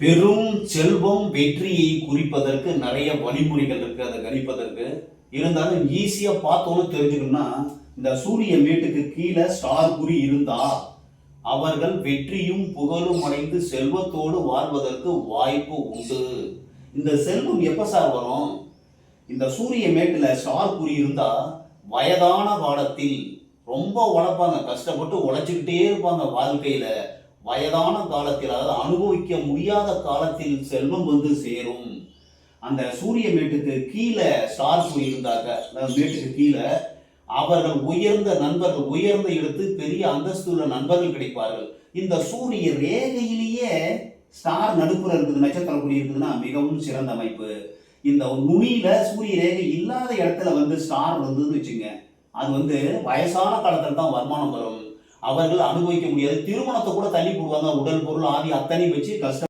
பெரும் செல்வம் வெற்றியை குறிப்பதற்கு நிறைய வழிமுறைகள் இருக்கு. அதை கணிப்பதற்கு. இருந்தாலும் ஈஸியா பார்த்தோன்னு தெரிஞ்சுக்கணும்னா இந்த சூரிய மேட்டுக்கு கீழே ஸ்டார் குறி இருந்தா அவர்கள் வெற்றியும் புகழும் அடைந்து செல்வத்தோடு வாழ்வதற்கு வாய்ப்பு உண்டு. இந்த செல்வம் எப்ப சார் வரும்? இந்த சூரிய மேட்டில் ஸ்டார் குறி இருந்தா வயதான காலத்தில் ரொம்ப உழைப்பாங்க. கஷ்டப்பட்டு உழைச்சிக்கிட்டே இருப்பாங்க வாழ்க்கையில. வயதான காலத்தில் அதாவது அனுபவிக்க முடியாத காலத்தில் செல்வம் வந்து சேரும். அந்த சூரிய மேட்டுக்கு கீழே ஸ்டார் குறி இருந்தாங்க மேட்டுக்கு கீழே அவர்கள் உயர்ந்த நண்பர்கள் உயர்ந்த இடத்து பெரிய அந்தஸ்துள்ள நண்பர்கள் கிடைப்பார்கள். இந்த சூரிய ரேகையிலேயே ஸ்டார் நடுப்புற இருக்குது நட்சத்திர குறி இருக்குதுன்னா மிகவும் சிறந்த அமைப்பு. இந்த நுனியில சூரிய ரேகை இல்லாத இடத்துல வந்து ஸ்டார் வந்ததுன்னு வச்சுங்க அது வந்து வயசான காலத்துல தான் வருமானம் வரும். அவர்கள் அனுபவிக்க முடியாது. திருமணத்தை கூட தள்ளி போடுவாங்க. உடல் பொருள் ஆதி அத்தனை வச்சு கஷ்டம்